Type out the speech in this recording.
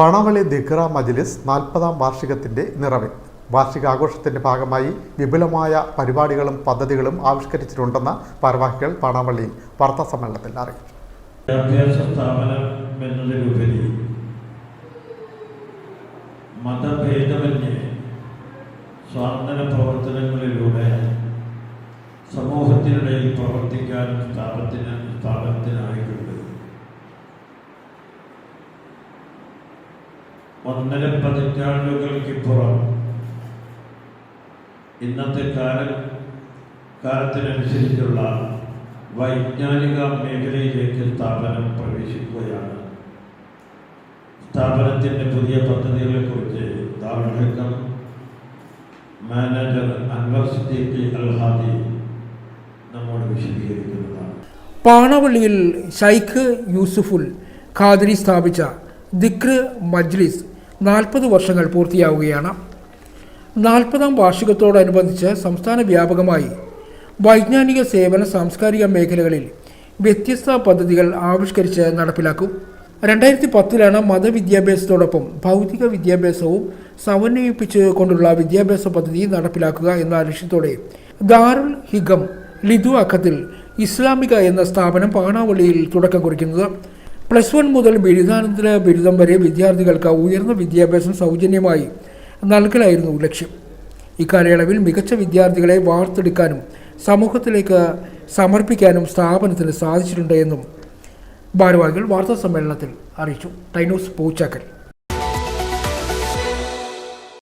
പണവളി ദിഗ്ര മജ്ലിസ് നാൽപ്പതാം വാർഷികത്തിന്റെ നിറവിൽ വാർഷികാഘോഷത്തിന്റെ ഭാഗമായി വിപുലമായ പരിപാടികളും പദ്ധതികളും ആവിഷ്കരിച്ചിട്ടുണ്ടെന്ന് ഭാരവാഹികൾ പണവള്ളിയിൽ വാർത്താ സമ്മേളനത്തിൽ അറിയിച്ചു. വിദ്യാഭ്യാസ സ്ഥാപനം എന്നതിലുപരി മതഭേദമന്യേ സ്വാതന്ത്ര്യ പ്രവർത്തനങ്ങളിലൂടെ ഒന്നര പതിറ്റാണ്ടുകൾക്കിപ്പുറം ഇന്നത്തെ കാല കാലത്തിനനുസരിച്ചുള്ള വൈജ്ഞാനിക മേഖലയിലേക്ക് സ്ഥാപനം പ്രവേശിക്കുകയാണ്. സ്ഥാപനത്തിന്റെ പുതിയ പദ്ധതികളെക്കുറിച്ച് ദാർഢ്യം മാനേജർ അൻവർ അൽഹാദി നമ്മോട് വിശദീകരിക്കുന്നതാണ്. പാണവള്ളിയിൽ ഷൈഖ് യൂസുഫുൽ ഖാദിരി സ്ഥാപിച്ച ദിക്ർ മജ്ലിസ് നാൽപ്പത് വർഷങ്ങൾ പൂർത്തിയാവുകയാണ്. നാൽപ്പതാം വാർഷികത്തോടനുബന്ധിച്ച് സംസ്ഥാന വ്യാപകമായി വൈജ്ഞാനിക സേവന സാംസ്കാരിക മേഖലകളിൽ വ്യത്യസ്ത പദ്ധതികൾ ആവിഷ്കരിച്ച് നടപ്പിലാക്കും. രണ്ടായിരത്തി പത്തിലാണ് മതവിദ്യാഭ്യാസത്തോടൊപ്പം ഭൗതിക വിദ്യാഭ്യാസവും സമന്വയിപ്പിച്ചുകൊണ്ടുള്ള വിദ്യാഭ്യാസ പദ്ധതി നടപ്പിലാക്കുക എന്ന ലക്ഷ്യത്തോടെ ദാറുൽ ഹിഗം ലിതു അക്കത്തിൽ ഇസ്ലാമിക എന്ന സ്ഥാപനം പാണാവള്ളിയിൽ തുടക്കം കുറിക്കുന്നത്. പ്ലസ് വൺ മുതൽ ബിരുദാനന്തര ബിരുദം വരെ വിദ്യാർത്ഥികൾക്ക് ഉയർന്ന വിദ്യാഭ്യാസം സൗജന്യമായി നൽകലായിരുന്നു ലക്ഷ്യം. ഇക്കാലയളവിൽ മികച്ച വിദ്യാർത്ഥികളെ വാർത്തെടുക്കാനും സമൂഹത്തിലേക്ക് സമർപ്പിക്കാനും സ്ഥാപനത്തിന് സാധിച്ചിട്ടുണ്ട് എന്നും ഭാരവാഹികൾ വാർത്താ സമ്മേളനത്തിൽ അറിയിച്ചു. ടൈനോസ് പൂച്ചാക്കൽ.